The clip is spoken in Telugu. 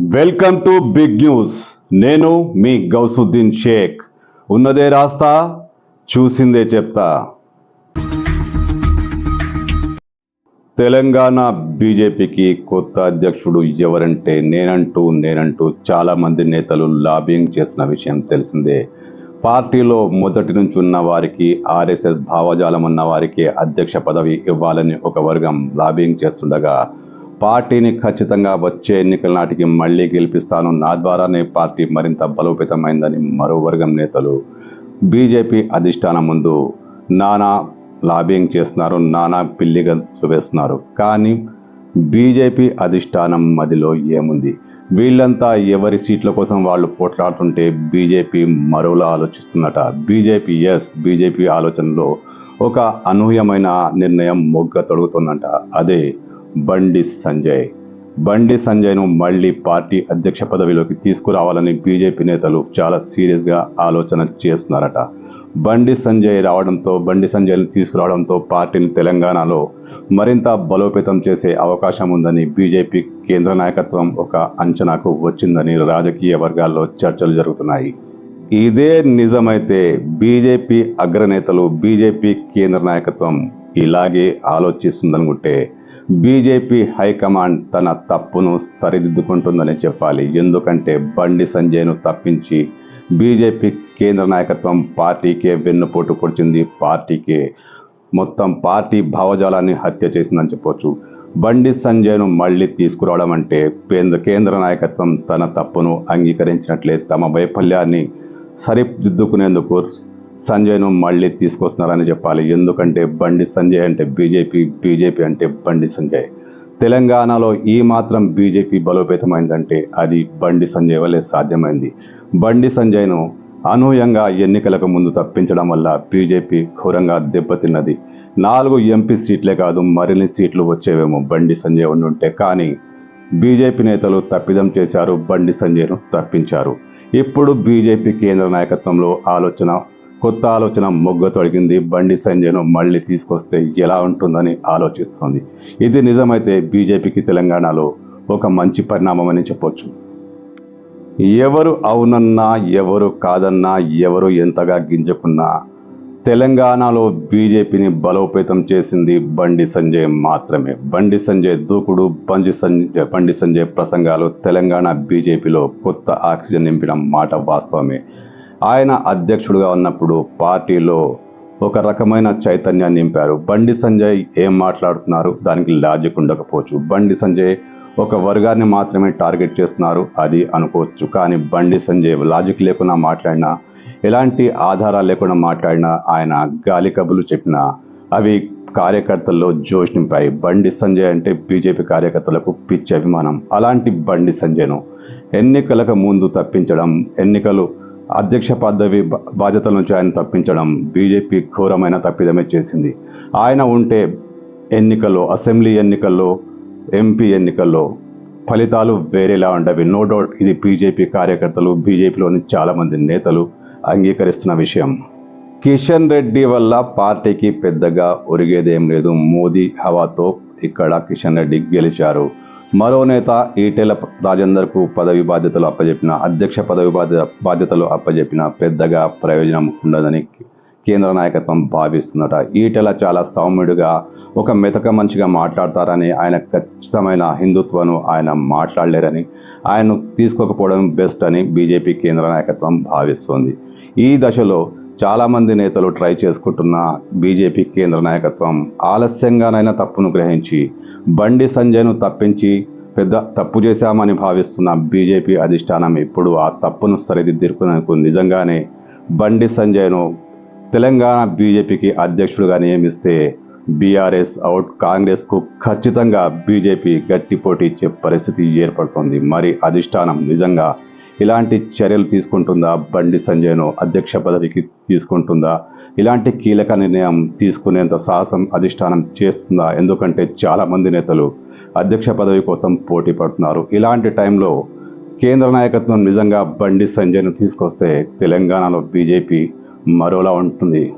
Welcome to big news. నేను మీ గౌసుద్దీన్ షేక్. ఉన్నదే రాస్తా చూసిందే చెప్తా. తెలంగాణ బీజేపీకి కొత్త అధ్యక్షుడు ఎవరంటే నేనంటూ నేనంటూ చాలా మంది నేతలు లాబింగ్ చేసిన విషయం తెలిసిందే. పార్టీలో మొదటి నుంచి ఉన్న వారికి ఆర్ఎస్ఎస్ భావజాలం ఉన్న వారికి అధ్యక్ష పదవి ఇవ్వాలని ఒక వర్గం లాబింగ్ చేస్తుండగా పార్టీని ఖచ్చితంగా వచ్చే ఎన్నికల నాటికి మళ్ళీ గెలిపిస్తాను. నా ద్వారానే పార్టీ మరింత బలోపేతమైందని మరో వర్గం నేతలు బీజేపీ అధిష్టానం ముందు నానా లాబింగ్ చేస్తున్నారు నానా పిల్లిగా వేస్తున్నారు. కానీ బీజేపీ అధిష్టానం మదిలో ఏముంది? వీళ్ళంతా ఎవరి సీట్ల కోసం వాళ్ళు పోట్లాడుతుంటే బీజేపీ మరోలా ఆలోచిస్తున్నట. బీజేపీ ఎస్ బీజేపీ ఆలోచనలో ఒక అనూహ్యమైన నిర్ణయం మొగ్గ తొడుగుతుందంట. అదే బండి సంజయ్. బండి సంజయ్ను మళ్ళీ పార్టీ అధ్యక్ష పదవిలోకి తీసుకురావాలని బీజేపీ నేతలు చాలా సీరియస్గా ఆలోచన చేస్తున్నారట. బండి సంజయ్ రావడంతో బండి సంజయ్ను తీసుకురావడంతో పార్టీని తెలంగాణలో మరింత బలోపేతం చేసే అవకాశం ఉందని బీజేపీ కేంద్ర నాయకత్వం ఒక అంచనాకు వచ్చిందని రాజకీయ వర్గాల్లో చర్చలు జరుగుతున్నాయి. ఇదే నిజమైతే బీజేపీ అగ్రనేతలు బీజేపీ కేంద్ర నాయకత్వం ఇలాగే ఆలోచిస్తుందనుకుంటే బీజేపీ హైకమాండ్ తన తప్పును సరిదిద్దుకుంటుందని చెప్పాలి. ఎందుకంటే బండి సంజయ్ను తప్పించి బీజేపీ కేంద్ర నాయకత్వం పార్టీకే వెన్నుపోటు పొడిచింది. పార్టీకే మొత్తం పార్టీ భావజాలాన్ని హత్య చేసిందని చెప్పొచ్చు. బండి సంజయ్ను మళ్ళీ తీసుకురావడం అంటే కేంద్ర కేంద్ర నాయకత్వం తన తప్పును అంగీకరించినట్లే తమ వైఫల్యాన్ని సరిదిద్దుకునేందుకు సంజయ్ను మళ్ళీ తీసుకొస్తున్నారని చెప్పాలి. ఎందుకంటే బండి సంజయ్ అంటే బీజేపీ బీజేపీ అంటే బండి సంజయ్. తెలంగాణలో ఈ మాత్రం బీజేపీ బలోపేతమైందంటే అది బండి సంజయ్ వల్లే సాధ్యమైంది. బండి సంజయ్ను అనూహ్యంగా ఎన్నికలకు ముందు తప్పించడం వల్ల బీజేపీ ఘోరంగా దెబ్బతిన్నది. నాలుగు ఎంపీ సీట్లే కాదు మరిన్ని సీట్లు వచ్చేవేమో బండి సంజయ్ ఉండుంటే. కానీ బీజేపీ నేతలు తప్పిదం చేశారు బండి సంజయ్ను తప్పించారు. ఇప్పుడు బీజేపీ కేంద్ర నాయకత్వంలో ఆలోచన కొత్త ఆలోచన మొగ్గ తొడిగింది బండి సంజయ్ను మళ్ళీ తీసుకొస్తే ఎలా ఉంటుందని ఆలోచిస్తోంది. ఇది నిజమైతే బీజేపీకి తెలంగాణలో ఒక మంచి పరిణామం అని చెప్పొచ్చు. ఎవరు అవునన్నా ఎవరు కాదన్నా ఎవరు ఎంతగా గింజకున్నా తెలంగాణలో బీజేపీని బలోపేతం చేసింది బండి సంజయ్ మాత్రమే. బండి సంజయ్ దూకుడు బండి సంజయ్ బండి సంజయ్ ప్రసంగాలు తెలంగాణ బీజేపీలో కొత్త ఆక్సిజన్ నింపిన మాట వాస్తవమే. ఆయన అధ్యక్షుడుగా ఉన్నప్పుడు పార్టీలో ఒక రకమైన చైతన్యాన్ని నింపారు. బండి సంజయ్ ఏం మాట్లాడుతున్నారు? దానికి లాజిక్ ఉండకపోవచ్చు. బండి సంజయ్ ఒక వర్గాన్ని మాత్రమే టార్గెట్ చేస్తున్నారు అది అనుకోవచ్చు. కానీ బండి సంజయ్ లాజిక్ లేకుండా మాట్లాడినా ఎలాంటి ఆధారాలు లేకుండా మాట్లాడినా ఆయన గాలి కబులు చెప్పినా అవి కార్యకర్తల్లో జోష్ నింపాయి. బండి సంజయ్ అంటే బీజేపీ కార్యకర్తలకు పిచ్చి అభిమానం. అలాంటి బండి సంజయ్ను ఎన్నికలకు ముందు తప్పించడం ఎన్నికలు అధ్యక్ష పదవి బా- బాధ్యతల నుంచి ఆయన తప్పించడం బీజేపీ ఘోరమైన తప్పిదమే చేసింది. ఆయన ఉంటే ఎన్నికల్లో అసెంబ్లీ ఎన్నికల్లో ఎంపీ ఎన్నికల్లో ఫలితాలు వేరేలా ఉండవి. నో డౌట్ ఇది బీజేపీ కార్యకర్తలు బీజేపీలోని చాలామంది నేతలు అంగీకరిస్తున్న విషయం. కిషన్ రెడ్డి వల్ల పార్టీకి పెద్దగా ఒరిగేదేం లేదు. మోదీ హవాతో ఇక్కడ కిషన్ రెడ్డి గెలిచారు. మరో నేత ఈటెల రాజేందర్కు పదవి బాధ్యతలు అప్పజెప్పిన అధ్యక్ష పదవి బాధ్యత బాధ్యతలు అప్పజెప్పిన పెద్దగా ప్రయోజనం ఉండదని కేంద్ర నాయకత్వం భావిస్తున్నట. ఈటెల చాలా సౌమ్యుడిగా ఒక మెతక మంచిగా మాట్లాడతారని ఆయన ఖచ్చితమైన హిందుత్వను ఆయన మాట్లాడలేరని ఆయన్ను తీసుకోకపోవడం బెస్ట్ అని బీజేపీ కేంద్ర నాయకత్వం భావిస్తోంది. ఈ దశలో చాలామంది నేతలు ట్రై చేసుకుంటున్న బీజేపీ కేంద్ర నాయకత్వం ఆలస్యంగానైనా తప్పును గ్రహించి బండి సంజయ్ను తప్పించి పెద్ద తప్పు చేశామని భావిస్తున్న బీజేపీ అధిష్టానం ఇప్పుడు ఆ తప్పును సరిదిద్దుకునేందుకు నిజంగానే బండి సంజయ్ను తెలంగాణ బీజేపీకి అధ్యక్షుడిగా నియమిస్తే బీఆర్ఎస్ అవుట్ కాంగ్రెస్కు ఖచ్చితంగా బీజేపీ గట్టి పోటీ ఇచ్చే పరిస్థితి ఏర్పడుతుంది. మరి అధిష్టానం నిజంగా ఇలాంటి చర్యలు తీసుకుంటుందా? బండి సంజయ్ను అధ్యక్ష పదవికి తీసుకుంటుందా? ఇలాంటి కీలక నిర్ణయం తీసుకునేంత సాహసం అధిష్టానం చేస్తుందా? ఎందుకంటే చాలామంది నేతలు అధ్యక్ష పదవి కోసం పోటీ పడుతున్నారు. ఇలాంటి టైంలో కేంద్ర నాయకత్వం నిజంగా బండి సంజయ్ను తీసుకొస్తే తెలంగాణలో బీజేపీ మరోలా ఉంటుంది.